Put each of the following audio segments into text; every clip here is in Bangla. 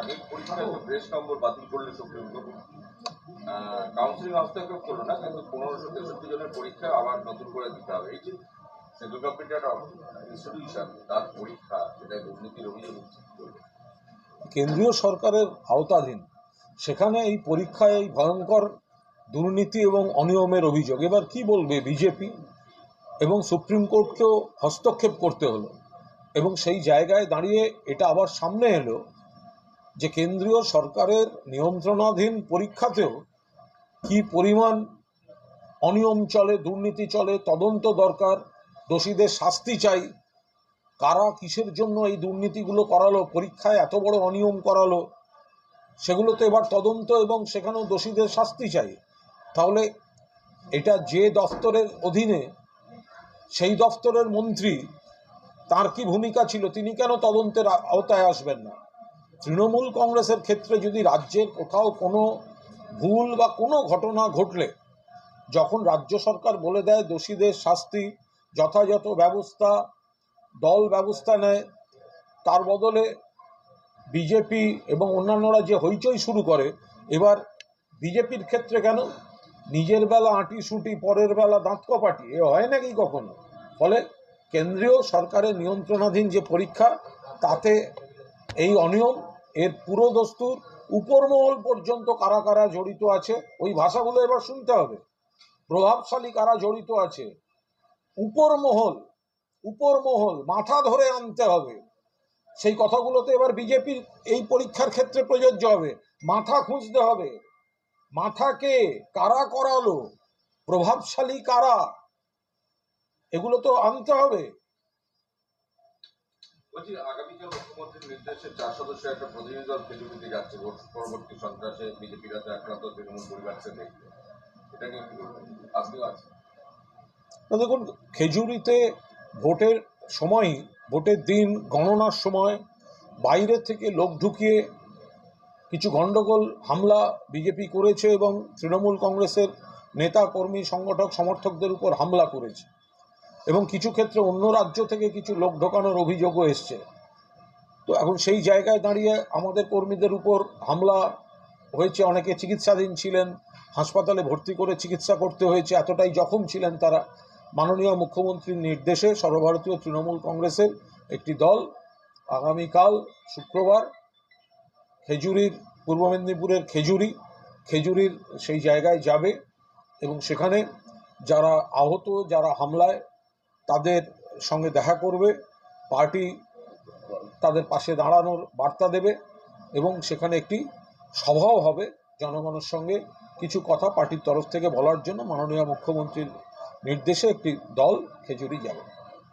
আগের পরীক্ষায় প্রেস নম্বর বাতিল করলে সুপ্রিম কোর্ট কাউন্সিলিং হস্তক্ষেপ করল না, কিন্তু পনেরোশো তেষট্টি জনের পরীক্ষা আবার নতুন করে দিতে হবে। এই যে সেন্ট্রাল গভর্নমেন্ট একটা ইনস্টিটিউশন তার পরীক্ষা সেটা দুর্নীতির অভিযোগ কেন্দ্রীয় সরকারের আওতাধীন, সেখানে এই পরীক্ষায় এই ভয়ঙ্কর দুর্নীতি এবং অনিয়মের অভিযোগ। এবার কি বলবে বিজেপি? এবং সুপ্রিম কোর্টকেও হস্তক্ষেপ করতে হলো। এবং সেই জায়গায় দাঁড়িয়ে এটা আবার সামনে এলো। যে কেন্দ্রীয় সরকারের নিয়ন্ত্রণাধীন পরীক্ষাতেও কি পরিমাণ অনিয়ম চলে, দুর্নীতি চলে, তদন্ত দরকার, দোষীদের শাস্তি চাই, কারা কিসের জন্য এই দুর্নীতিগুলো করালো, পরীক্ষায় এত বড় অনিয়ম করালো সেগুলো তো এবার তদন্ত এবং সেখানেও দোষীদের শাস্তি চাই, তাহলে এটা যে দফতরের অধীনে সেই দফতরের মন্ত্রী তার কি ভূমিকা ছিল? তিনি কেন তদন্তের আওতায় আসবেন না? তৃণমূল কংগ্রেসের ক্ষেত্রে যদি রাজ্যের কোথাও কোনো ভুল বা কোনো ঘটনা ঘটলে, যখন রাজ্য সরকার বলে দেয় দোষীদের শাস্তি, যথাযথ ব্যবস্থা, দল ব্যবস্থা নেয়, তার বদলে বিজেপি এবং অন্যান্যরা যে হইচই শুরু করে, এবার বিজেপির ক্ষেত্রে কেন? নিজের বেলা আঁটি সুটি, পরের বেলা দাঁত কপাটি, এ হয় নাকি কখনো? ফলে কেন্দ্রীয় সরকারের নিয়ন্ত্রণাধীন যে পরীক্ষা, তাতে এই অনিয়ম এর পুরো দস্তুর উপরমহল পর্যন্ত কারা কারা জড়িত আছে, ওই ভাষাগুলো এবার শুনতে হবে। প্রভাবশালী কারা জড়িত আছে? উপরমহল উপরমহল মাথা ধরে আনতে হবে। সেই কথাগুলো তো এবার বিজেপির এই পরীক্ষার ক্ষেত্রে প্রযোজ্য হবে। মাথা খুঁজতে হবে। মাথাকে কারা করালো? প্রভাবশালী কারা? এগুলো তো আনতে হবে। বলছি, আগামীকাল মুখ্যমন্ত্রীর নির্দেশে চার সদস্য একটা প্রতিনিধি দল খেজুরিতে যাচ্ছে পরবর্তী সন্ত্রাসে বিজেপির হাতে আক্রান্ত তৃণমূল পরিবারকে দেখতে এটা কি আপনিও আছেন। দেখুন, খেজুরিতে ভোটের সময়, ভোটের দিন, গণনার সময়, বাইরে থেকে লোক ঢুকিয়ে কিছু গণ্ডগোল হামলা বিজেপি করেছে এবং তৃণমূল কংগ্রেসের নেতা, কর্মী, সংগঠক, সমর্থকদের উপর হামলা করেছে। এবং কিছু ক্ষেত্রে অন্য রাজ্য থেকে কিছু লোক ঢোকানোর অভিযোগও এসছে। তো এখন সেই জায়গায় দাঁড়িয়ে আমাদের কর্মীদের উপর হামলা হয়েছে, অনেকে চিকিৎসাধীন ছিলেন, হাসপাতালে ভর্তি করে চিকিৎসা করতে হয়েছে, এতটাই জখম ছিলেন তারা। মাননীয় মুখ্যমন্ত্রীর নির্দেশে সর্বভারতীয় তৃণমূল কংগ্রেসের একটি দল আগামীকাল শুক্রবার খেজুরির, পূর্ব মেদিনীপুরের খেজুরি, খেজুরির সেই জায়গায় যাবে এবং সেখানে যারা আহত, যারা হামলায় তাদের সঙ্গে দেখা করবে পার্টি তাদের পাশে দাঁড়ানোর বার্তা দেবে এবং সেখানে একটি সভাও হবে জনগণের সঙ্গে। কিছু কথা পার্টির তরফ থেকে বলার জন্য মাননীয় মুখ্যমন্ত্রীর নির্দেশে একটি দল খেজুরি যাবে।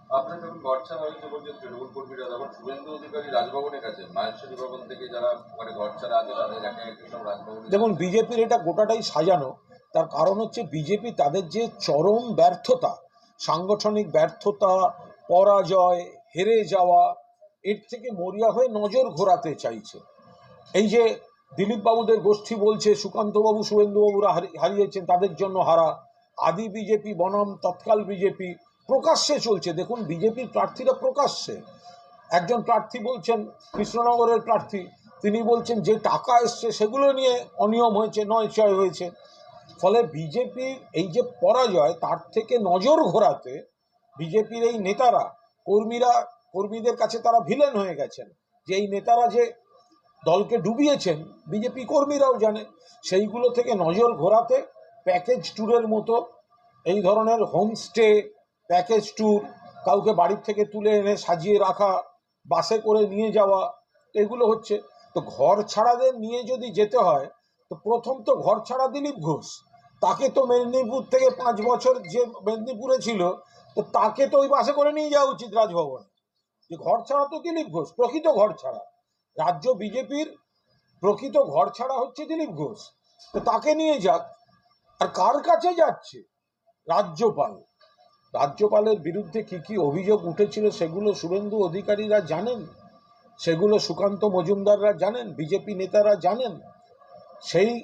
আপনার যখন গড়ছাড়া হয়েছে বলছেন তৃণমূল কর্মীরা যখন শুভেন্দু অধিকারী রাজভবনের কাছে মায়েশ্বরী ভবন থেকে যারা মানে গড়ছাড়া আছে তাদের একে একে সব রাজভবনে দেখুন বিজেপির এটা গোটাটাই সাজানো। তার কারণ হচ্ছে বিজেপি তাদের যে চরম ব্যর্থতা সাংগঠনিক ব্যর্থতা, পরাজয়, হেরে যাওয়া, এর থেকে মরিয়া হয়ে নজর ঘোরাতে চাইছে। এই যে দিলীপ বাবুদের গোষ্ঠী বলছে, সুকান্তবাবু, শুভেন্দুবাবুরা হারি- হারিয়েছেন, তাদের জন্য হারা। আদি বিজেপি, বনাম, তৎকাল বিজেপি প্রকাশ্যে চলছে। দেখুন, বিজেপির প্রার্থীরা প্রকাশ্যে। একজন প্রার্থী বলছেন, কৃষ্ণনগরের প্রার্থী, তিনি বলছেন, যে টাকা এসছে সেগুলো নিয়ে অনিয়ম হয়েছে নয় চয় হয়েছে। ফলে বিজেপির এই যে পরাজয়, তার থেকে নজর ঘোরাতে বিজেপির এই নেতারা, কর্মীরা, কর্মীদের কাছে তারা ভিলেন হয়ে গেছেন। যে এই নেতারা যে দলকে ডুবিয়েছেন, বিজেপি কর্মীরাও জানে, সেইগুলো থেকে নজর ঘোরাতে প্যাকেজ ট্যুরের মতো এই ধরনের হোমস্টে প্যাকেজ ট্যুর কাউকে বাড়ির থেকে তুলে এনে সাজিয়ে রাখা, বাসে করে নিয়ে যাওয়া, এগুলো হচ্ছে। তো ঘর ছাড়াদের নিয়ে যদি যেতে হয়, তো প্রথম তো ঘর ছাড়া দিলীপ ঘোষ। তাকে তো মেদিনীপুর থেকে পাঁচ বছর যে মেদিনীপুরে ছিল, তো তাকে তো ওই বাসে করে নিয়ে যাওয়া উচিত রাজভবনে। যে ঘর ছাড়া তো দিলীপ ঘোষ, প্রকৃত ঘর ছাড়া। রাজ্য বিজেপির প্রকৃত ঘর ছাড়া হচ্ছে দিলীপ ঘোষ। তো তাকে নিয়ে যাক। আর কার কাছে যাচ্ছে? রাজ্যপাল। রাজ্যপালের বিরুদ্ধে কি কি অভিযোগ উঠেছিল সেগুলো শুভেন্দু অধিকারীরা জানেন? সেগুলো সুকান্ত মজুমদাররা জানেন? বিজেপি নেতারা জানেন? সেই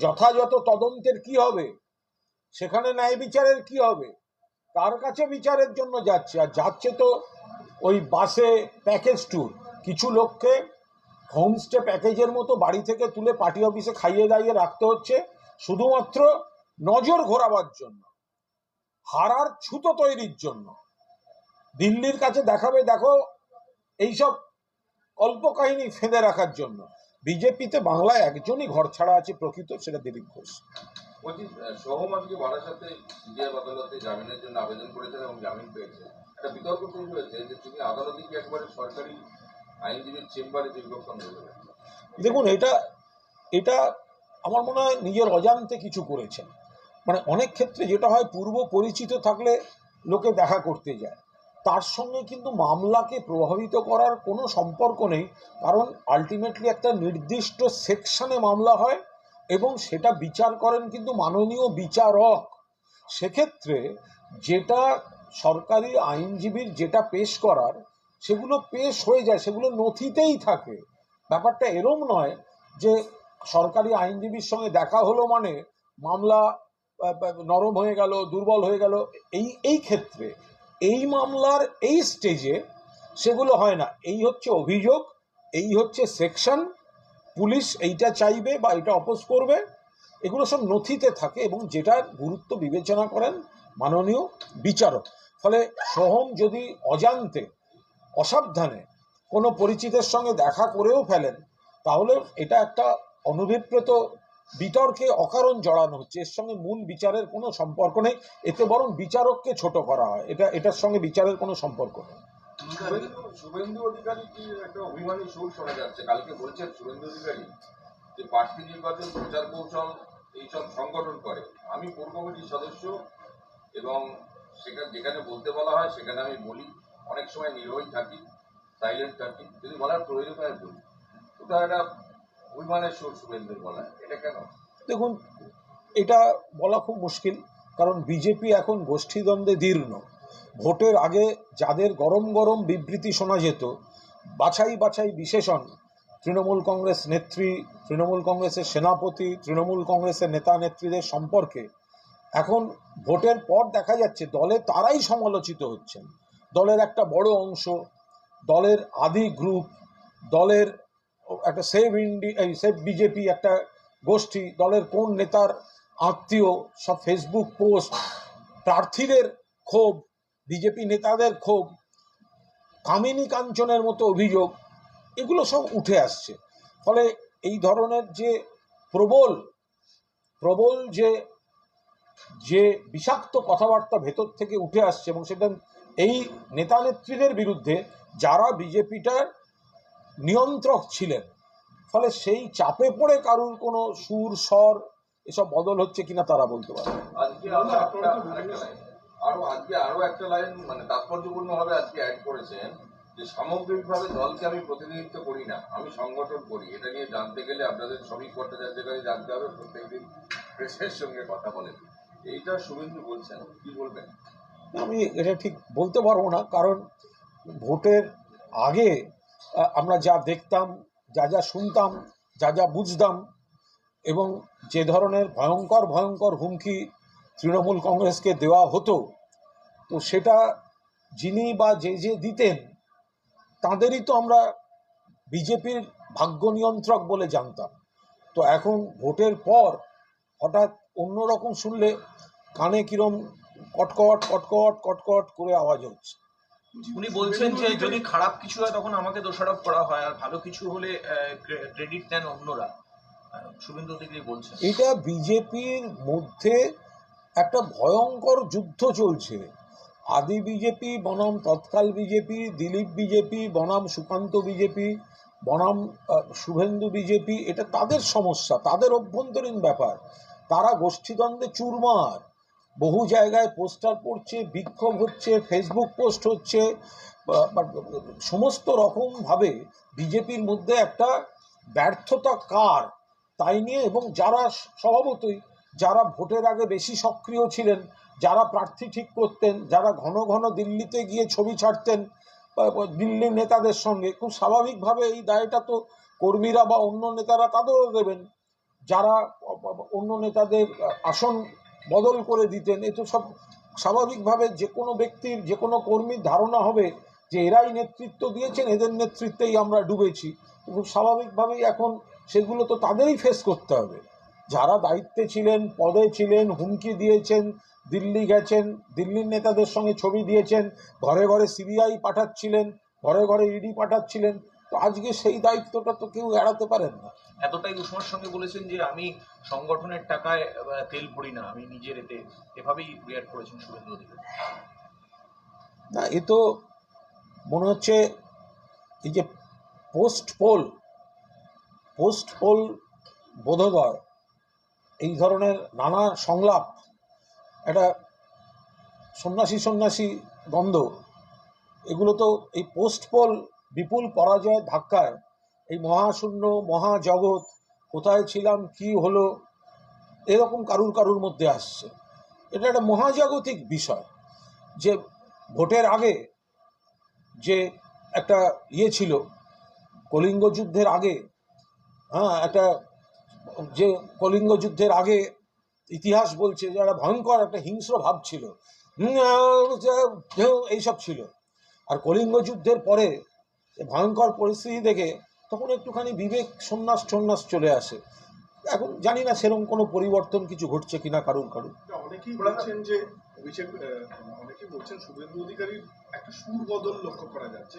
যথাযথ তদন্তের কি হবে? সেখানে ন্যায় বিচারের কি হবে? তার কাছে বিচারের জন্য যাচ্ছে? আর যাচ্ছে তো ওই বাসে প্যাকেজ ট্যুর কিছু লোককে হোমস্টে প্যাকেজের মতো বাড়ি থেকে তুলে পার্টি অফিসে খাইয়ে দাইয়ে রাখতে হচ্ছে। শুধুমাত্র নজর ঘোরাবার জন্য। হারার ছুতো তৈরির জন্য। দিল্লির কাছে দেখাবে, দেখো, এইসব কল্পকাহিনী ফেঁদে রাখার জন্য। বিজেপিতে বাংলায় একজনই ঘর ছাড়া আছে প্রকৃত সেটা দিলীপ ঘোষ। বলছি আহ, সোহম আজকে বারাসাতে সিবিআই আদালতে জামিনের জন্য আবেদন করেছেন এবং জামিন পেয়েছে একটা বিতর্ক হয়েছে যে তিনি আদালতে কি একবারে সরকারি আইনজীবীর চেম্বারে দীর্ঘক্ষণ ধরে দেখুন এটা এটা আমার মনে হয় নিজের অজান্তে কিছু করেছেন। মানে অনেক ক্ষেত্রে যেটা হয় পূর্ব পরিচিত থাকলে লোকে দেখা করতে যায়। তার সঙ্গে কিন্তু মামলাকে প্রভাবিত করার কোনো সম্পর্ক নেই, কারণ আলটিমেটলি একটা নির্দিষ্ট সেকশনে মামলা হয় এবং সেটা বিচার করেন কিন্তু মাননীয় বিচারক। সেক্ষেত্রে যেটা সরকারি আইনজীবীর যেটা পেশ করার, সেগুলো পেশ হয়ে যায়, সেগুলো নথিতেই থাকে। ব্যাপারটা এরম নয় যে সরকারি আইনজীবীর সঙ্গে দেখা হলো মানে মামলা নরম হয়ে গেল, দুর্বল হয়ে গেল, এই এই ক্ষেত্রে এই মামলার এই স্টেজে সেগুলো হয় না। এই হচ্ছে অভিযোগ, এই হচ্ছে সেকশন পুলিশ এইটা চাইবে বা এটা অপোজ করবে। এগুলো সব নথিতে থাকে এবং যেটার গুরুত্ব বিবেচনা করেন মাননীয় বিচারক। ফলে সোহম যদি অজান্তে, অসাবধানে কোনো পরিচিতের সঙ্গে দেখা করেও ফেলেন, তাহলে এটা একটা অনভিপ্রেত বিতর্কে অকারণ জড়ানো হচ্ছে। এর সঙ্গে মূল বিচারের কোনো সম্পর্ক নেই। এতে বরং বিচারককে ছোট করা হয়। এটা, এটার সঙ্গে বিচারের কোনো সম্পর্ক নেই। প্রচার কৌশল সংগঠন করে। আমি কমিটির সদস্য এবং যেখানে বলতে বলা হয় সেখানে আমি বলি। অনেক সময় থাকি সাইলেন্ট থাকি। যদি প্রয়োজন বলি। ওটা একটা সুর এটা কেন? দেখুন, এটা বলা খুব মুশকিল, কারণ বিজেপি এখন গোষ্ঠীদ্বন্দ্বে দীর্ণ। ভোটের আগে যাদের গরম গরম বিবৃতি শোনা যেত, বাছাই বাছাই বিশেষণ, তৃণমূল কংগ্রেস নেত্রী, তৃণমূল কংগ্রেসের সেনাপতি, তৃণমূল কংগ্রেসের নেতা নেত্রীদের সম্পর্কে, এখন ভোটের পর দেখা যাচ্ছে দলে তারাই সমালোচিত হচ্ছেন। দলের একটা বড় অংশ, দলের আদি গ্রুপ, দলের একটা সেভ ইন্ডি এই সেভ বিজেপি একটা গোষ্ঠী, দলের কোন নেতার আত্মীয়, সব ফেসবুক পোস্ট প্রার্থীদের ক্ষোভ বিজেপি নেতাদের ক্ষোভ, কামিনী কাঞ্চনের মতো অভিযোগ, এগুলো সব উঠে আসছে। ফলে এই ধরনের যে প্রবল প্রবল যে যে বিষাক্ত কথাবার্তা ভেতর থেকে উঠে আসছে এবং সেটা এই নেতা নেত্রীদের বিরুদ্ধে, যারা বিজেপিটার নিয়ন্ত্রক ছিলেন। ফলে সেই চাপে পড়ে কারুর কোনো সুর স্বর এসব বদল হচ্ছে কিনা তারা বলতে পারে আজকে আরও একটা লাইন আরও আজকে আরও একটা লাইন মানে তাৎপর্যপূর্ণ ভাবে আজকে অ্যাড করেছেন যে সামগ্রিকভাবে দলকে আমি প্রতিনিধিত্ব করি না আমি সংগঠন করি। এটা নিয়ে জানতে গেলে আপনাদের শ্রমিক ভট্টাচার্যের কাছে জানতে হবে প্রত্যেকদিন প্রেসের সঙ্গে কথা বলেন। এইটা শুভেন্দু বলছেন কি বলবেন? আমি এটা ঠিক বলতে পারব না কারণ ভোটের আগে আমরা যা দেখতাম, যা যা শুনতাম, যা যা বুঝতাম এবং যে ধরনের ভয়ঙ্কর ভয়ঙ্কর হুমকি তৃণমূল কংগ্রেসকে দেওয়া হতো, তো সেটা যিনি বা যে যে দিতেন, তাঁদেরই তো আমরা বিজেপির ভাগ্য নিয়ন্ত্রক বলে জানতাম। তো এখন ভোটের পর হঠাৎ অন্যরকম শুনলে কানে কিরম কটকট কটকট কটকট করে আওয়াজ হচ্ছে। উনি বলছেন যে যদি খারাপ কিছু হয়, তখন আমাকে দোষারোপ করা হয়। আর ভালো কিছু হলে ক্রেডিট দেন অন্যরা। শুভেন্দু অধিকারী বলছেন। এটা বিজেপির মধ্যে একটা ভয়ঙ্কর যুদ্ধ চলছে। আদি বিজেপি, বনাম তৎকাল বিজেপি, দিলীপ বিজেপি, বনাম সুকান্ত বিজেপি, বনাম শুভেন্দু বিজেপি, এটা তাদের সমস্যা, তাদের অভ্যন্তরীণ ব্যাপার। তারা গোষ্ঠীদ্বন্দ্বে চুরমার। বহু জায়গায় পোস্টার পড়ছে, বিক্ষোভ হচ্ছে ফেসবুক পোস্ট হচ্ছে সমস্ত রকমভাবে বিজেপির মধ্যে একটা ব্যর্থতা কার তাই নিয়ে এবং যারা স্বভাবতই যারা ভোটের আগে বেশি সক্রিয় ছিলেন, যারা প্রার্থী ঠিক করতেন, যারা ঘন ঘন দিল্লিতে গিয়ে ছবি ছাড়তেন দিল্লির নেতাদের সঙ্গে, খুব স্বাভাবিকভাবে এই দায়টা তো কর্মীরা বা অন্য নেতারা তাদেরও দেবেন। যারা অন্য নেতাদের আসন বদল করে দিতেন। এ তো সব স্বাভাবিকভাবে যে কোনো ব্যক্তির যে কোনো কর্মীর ধারণা হবে যে এরাই নেতৃত্ব দিয়েছেন, এদের নেতৃত্বেই আমরা ডুবেছি। খুব স্বাভাবিকভাবেই এখন সেগুলো তো তাদেরই ফেস করতে হবে। যারা দায়িত্বে ছিলেন, পদে ছিলেন, হুমকি দিয়েছেন, দিল্লি গেছেন, দিল্লির নেতাদের সঙ্গে ছবি দিয়েছেন, ঘরে ঘরে সিবিআই পাঠাচ্ছিলেন, ঘরে ঘরে ইডি পাঠাচ্ছিলেন তো আজকে সেই দায়িত্বটা তো কেউ এড়াতে পারেন না। এতটাই উষ্মার সঙ্গে বলেছেন যে আমি সংগঠনের টাকায় তেল ভরি না আমি নিজের এতে এভাবেই রিয়াক্ট করেছেন শুভেন্দু অধিকারী। না এ তো মনে হচ্ছে এই যে পোস্ট পোল পোস্ট পোল বোধোদয় এই ধরনের নানা সংলাপ একটা সন্ন্যাসী সন্ন্যাসী গন্ধ এগুলো তো এই পোস্ট পোল বিপুল পরাজয় ধাক্কায় এই মহাশূন্য মহাজগৎ কোথায় ছিলাম, কি হলো, এরকম কারুর কারুর মধ্যে আসছে। এটা একটা মহাজাগতিক বিষয় যে ভোটের আগে যে একটা ইয়ে ছিল, কলিঙ্গ যুদ্ধের আগে হ্যাঁ একটা যে কলিঙ্গ যুদ্ধের আগে ইতিহাস বলছে যে একটা ভয়ঙ্কর একটা হিংস্র ভাব ছিল। এইসব ছিল। আর কলিঙ্গ যুদ্ধের পরে ভয়ঙ্কর পরিস্থিতি দেখে তখন একটুখানি বিবেক সন্ন্যাস সন্ন্যাস চলে আসে। এখন জানি না সেরকম কোনো পরিবর্তন কিছু ঘটছে কিনা কারুর কারুর। অনেকেই বলছেন যে অভিষেক অনেকেই বলছেন শুভেন্দু অধিকারীর একটা সুর বদল লক্ষ্য করা যাচ্ছে।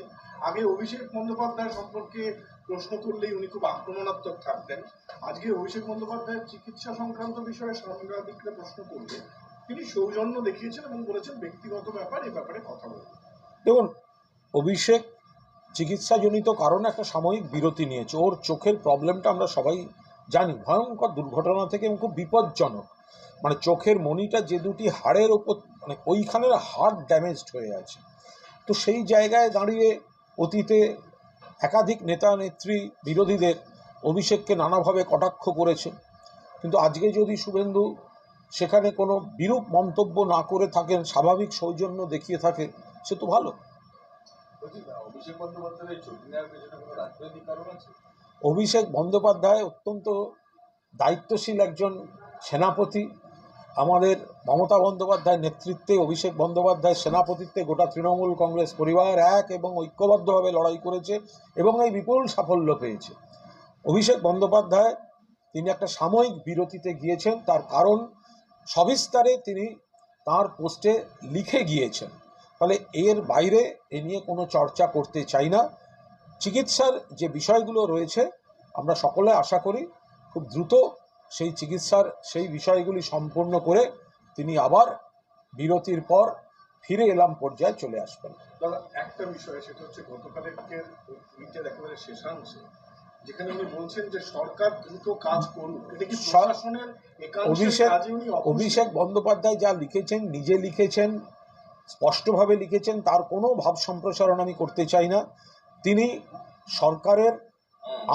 আগে অভিষেক বন্দ্যোপাধ্যায় সম্পর্কে প্রশ্ন করলেই উনি খুব আক্রমণাত্মক থাকতেন। আজকে অভিষেক বন্দ্যোপাধ্যায়ের চিকিৎসা সংক্রান্ত বিষয়ে সাংবাদিকরা প্রশ্ন করলে তিনি সৌজন্য দেখিয়েছেন এবং বলেছেন ব্যক্তিগত ব্যাপার এই ব্যাপারে কথা বলবেন দেখুন অভিষেক চিকিৎসাজনিত কারণে একটা সাময়িক বিরতি নিয়েছে। ওর চোখের প্রবলেমটা আমরা সবাই জানি। ভয়ঙ্কর দুর্ঘটনা থেকে এবং খুব বিপজ্জনক। মানে চোখের মনিটা যে দুটি হাড়ের ওপর মানে ওইখানের হাড় ড্যামেজড হয়ে আছে। তো সেই জায়গায় দাঁড়িয়ে অতীতে একাধিক নেতা, নেত্রী, বিরোধীদের অভিষেককে নানাভাবে কটাক্ষ করেছে। কিন্তু আজকে যদি শুভেন্দু সেখানে কোনো বিরূপ মন্তব্য না করে থাকেন, স্বাভাবিক সৌজন্য দেখিয়ে থাকে, সে তো ভালো। অভিষেক বন্দ্যোপাধ্যায় অত্যন্ত দায়িত্বশীল একজন সেনাপতি। আমাদের মমতা বন্দ্যোপাধ্যায়ের নেতৃত্বে, অভিষেক বন্দ্যোপাধ্যায় সেনাপতিত্বে গোটা তৃণমূল কংগ্রেস পরিবার এক এবং ঐক্যবদ্ধভাবে লড়াই করেছে এবং এই বিপুল সাফল্য পেয়েছে। অভিষেক বন্দ্যোপাধ্যায় তিনি একটা সাময়িক বিরতিতে গিয়েছেন, তার কারণ সবিস্তারে তিনি তার পোস্টে লিখে গিয়েছেন। ফলে এর বাইরে এ নিয়ে কোনো চর্চা করতে চাই না। চিকিৎসার যে বিষয়গুলো রয়েছে আমরা সকলে আশা করি খুব দ্রুত সেই চিকিৎসার সেই বিষয়গুলি সম্পূর্ণ করে তিনি আবার বিরতির পর ফিরে এলাম পর্যায়ে চলে আসবেন। দাদা একটা বিষয় সেটা হচ্ছে গতকালের টুইটের একেবারে শেষাংশে যেখানে উনি বলছেন যে সরকার দ্রুত কাজ করুক। এটা কি প্রশাসনের অভিষেক? অভিষেক বন্দ্যোপাধ্যায় যা লিখেছেন নিজে লিখেছেন স্পষ্টভাবে লিখেছেন, তার কোনো ভাব সম্প্রসারণ আমি করতে চাই না। তিনি সরকারের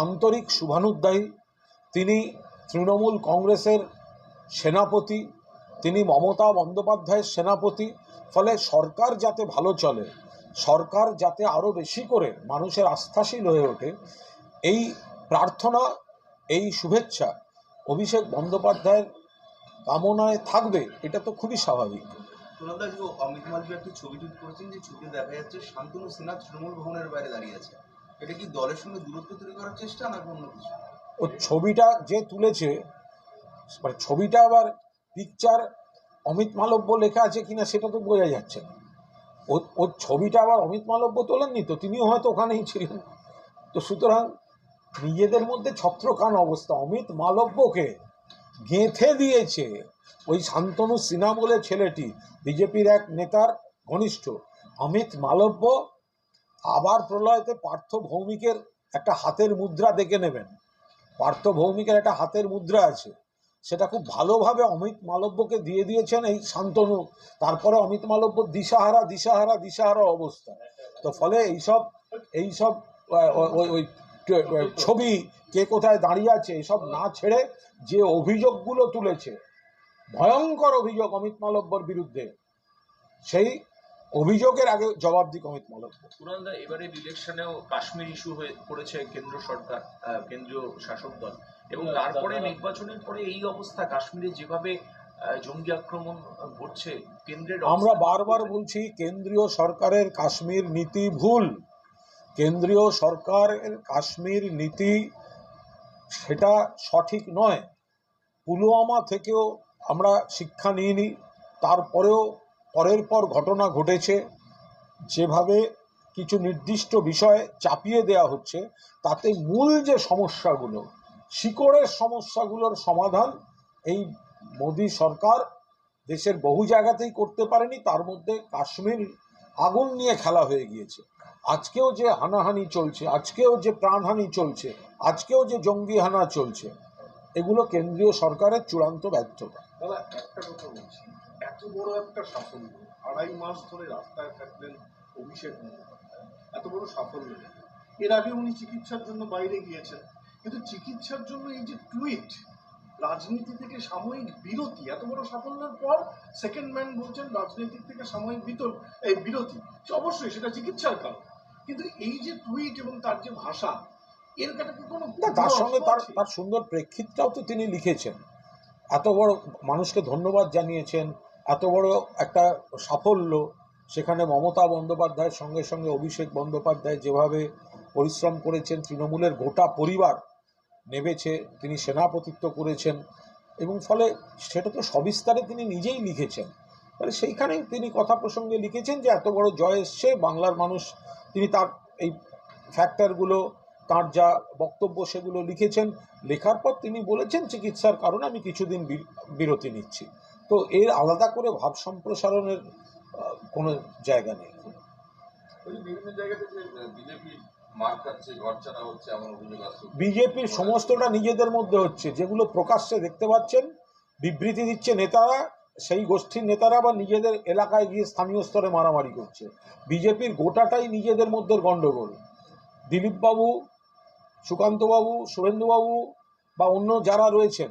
আন্তরিক শুভানুদ্দায়ী তিনি তৃণমূল কংগ্রেসের সেনাপতি, তিনি মমতা বন্দ্যোপাধ্যায়ের সেনাপতি, ফলে সরকার যাতে ভালো চলে, সরকার যাতে আরও বেশি করে মানুষের আস্থাশীল হয়ে ওঠে, এই প্রার্থনা, এই শুভেচ্ছা অভিষেক বন্দ্যোপাধ্যায়ের কামনায় থাকবে, এটা তো খুবই স্বাভাবিক। সোনাদা যে অমিত মালভি একটি ছবি টুইট করেছেন যে ছবিতে দেখা যাচ্ছে শান্তনু সিনহা তৃণমূল ভবনের বাইরে দাঁড়িয়ে আছে। এটা কি দলের সঙ্গে দূরত্ব তৈরি করার চেষ্টা না অন্য কিছু? ও ছবিটা যে তুলেছে মানে ছবিটা আবার পিকচার অমিত মালব্য লেখা আছে কিনা সেটা তো বোঝা যাচ্ছে না। ও ওর ছবিটা আবার অমিত মালব্য তোলেননি তো, তিনিও হয়তো ওখানেই ছিলেন। তো সুতরাং নিজেদের মধ্যে ছত্রখান অবস্থা। অমিত মালব্যকে গেঁথে দিয়েছে। ওই শান্তনু সিনহা বলে ছেলেটি, বিজেপির এক নেতার ঘনিষ্ঠ, অমিত মালব্য, আবার প্রলয়তে পার্থ ভৌমিকের একটা হাতের মুদ্রা দেখে নেবেন। পার্থ ভৌমিকের একটা হাতের মুদ্রা আছে। সেটা খুব ভালোভাবে অমিত মালব্যকে দিয়ে দিয়েছেন এই শান্তনু। তারপরে অমিত মালব্য দিশাহারা দিশাহারা দিশাহারা অবস্থা। তো ফলে এইসব এইসব ওই- ওই ছবি কে কোথায় দাঁড়িয়ে আছে, এসব না ছেড়ে যে অভিযোগগুলো তুলেছে ভয়ঙ্কর অভিযোগ অমিত মালব্যর বিরুদ্ধে। সেই অভিযোগের আগে জবাব দিক অমিত মালব্য। কুণালদা এবারে ইলেকশনেও কাশ্মীর ইস্যু হয়ে পড়েছে কেন্দ্র সরকার কেন্দ্রীয় শাসক দল। এবং তারপরে নির্বাচনের পরে এই অবস্থা কাশ্মীরে যেভাবে জঙ্গি আক্রমণ ঘটছে কেন্দ্রের আমরা বারবার বলছি কেন্দ্রীয় সরকারের কাশ্মীর নীতি ভুল। কেন্দ্রীয় সরকারের কাশ্মীর নীতি সেটা সঠিক নয়। পুলওয়ামা থেকেও আমরা শিক্ষা নিইনি, তারপরেও পরের পর ঘটনা ঘটেছে। যেভাবে কিছু নির্দিষ্ট বিষয়ে চাপিয়ে দেওয়া হচ্ছে, তাতে মূল যে সমস্যাগুলো, শিকড়ের সমস্যাগুলোর সমাধান এই মোদী সরকার দেশের বহু জায়গাতেই করতে পারেনি, তার মধ্যে কাশ্মীর আগুন নিয়ে খেলা হয়ে গিয়েছে। আজকেও যে হানাহানি চলছে, আজকেও যে প্রাণহানি চলছে, আজকেও যে জঙ্গি হানা চলছে, এগুলো কেন্দ্রীয় সরকারের চূড়ান্ত ব্যর্থতা। দাদা একটা কথা বলছি। এত বড় একটা সাফল্য আড়াই মাস ধরে রাস্তায় থাকলেন অভিষেক বন্দ্যোপাধ্যায় এত বড় সাফল্য এর আগে উনি চিকিৎসার জন্য বাইরে গিয়েছেন। কিন্তু চিকিৎসার জন্য এই যে টুইট রাজনীতি থেকে সাময়িক বিরতি এত বড় সাফল্যের পর সেকেন্ড ম্যান বলছেন রাজনীতি থেকে সাময়িক বিতর এই বিরতি অবশ্যই সেটা চিকিৎসার কারণ। কিন্তু এই যে টুইট এবং তার যে ভাষা এর কাছে কি কোনো তার সঙ্গে তার তার সুন্দর প্রেক্ষিতটাও তো তিনি লিখেছেন। এত বড় মানুষকে ধন্যবাদ জানিয়েছেন, এত বড় একটা সাফল্য সেখানে মমতা বন্দ্যোপাধ্যায়ের সঙ্গে সঙ্গে অভিষেক বন্দ্যোপাধ্যায় যেভাবে পরিশ্রম করেছেন, তৃণমূলের গোটা পরিবার নেবেছে, তিনি সেনাপতিত্ব করেছেন এবং ফলে সেটা তো সবিস্তারে তিনি নিজেই লিখেছেন। ফলে সেইখানেই তিনি কথা প্রসঙ্গে লিখেছেন যে এত বড় জয় এসছে, বাংলার মানুষ, তিনি তার এই ফ্যাক্টরগুলো তার যা বক্তব্য সেগুলো লিখেছেন লেখার পর তিনি বলেছেন চিকিৎসার কারণে আমি কিছুদিন বিরতি নিচ্ছি। তো এর আলাদা করে ভাব সম্প্রসারণের কোনো জায়গা নেই। বিভিন্ন জায়গাতে বিজেপি বিজেপির সমস্তটা নিজেদের মধ্যে হচ্ছে। যেগুলো প্রকাশ্যে দেখতে পাচ্ছেন বিবৃতি দিচ্ছে নেতারা সেই গোষ্ঠীর নেতারা বা নিজেদের এলাকায় গিয়ে স্থানীয় স্তরে মারামারি করছে। বিজেপির গোটাটাই নিজেদের মধ্যে গণ্ডগোল। দিলীপবাবু সুকান্তবাবু, শুভেন্দুবাবু বা অন্য যারা রয়েছেন,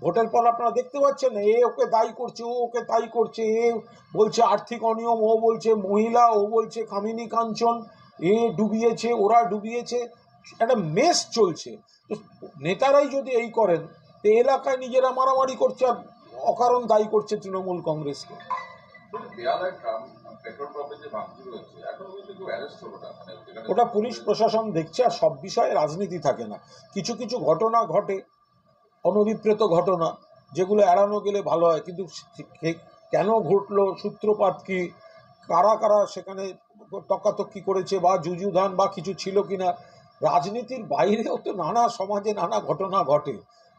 ভোটের পর আপনারা দেখতে পাচ্ছেন, এ ওকে দায়ী করছে, ও ওকে তাই করছে, এ বলছে আর্থিক অনিয়ম, ও বলছে মহিলা, ও বলছে কামিনী কাঞ্চন, এ ডুবিয়েছে, ওরা ডুবিয়েছে, একটা মেস চলছে। তো নেতারাই যদি এই করেন, তো এলাকায় নিজেরা মারামারি করছে আর অকারণ দায়ী করছে তৃণমূল কংগ্রেসকে। মানে ওটা পুলিশ প্রশাসন দেখছে আর সব বিষয়ে রাজনীতি থাকে না। কিছু কিছু ঘটনা ঘটে, অনভিপ্রেত ঘটনা, যেগুলো এড়ানো গেলে ভালো হয়। কিন্তু কেন ঘটলো, সূত্রপাত কি, কারা কারা সেখানে তকাতকি করেছে বা যুযুধান বা কিছু ছিল কিনা, রাজনীতির বাইরেও তো নানা সমাজে নানা ঘটনা ঘটে।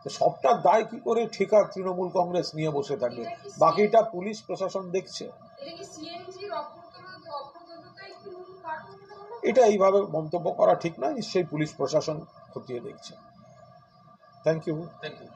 সবটার দায় কি করে ঠিকা তৃণমূল কংগ্রেস নিয়ে বসে থাকে? বাকিটা পুলিশ প্রশাসন দেখছে। এটা এইভাবে মন্তব্য করা ঠিক নয় নিশ্চয়ই পুলিশ প্রশাসন খতিয়ে দেখছে। Thank you thank you?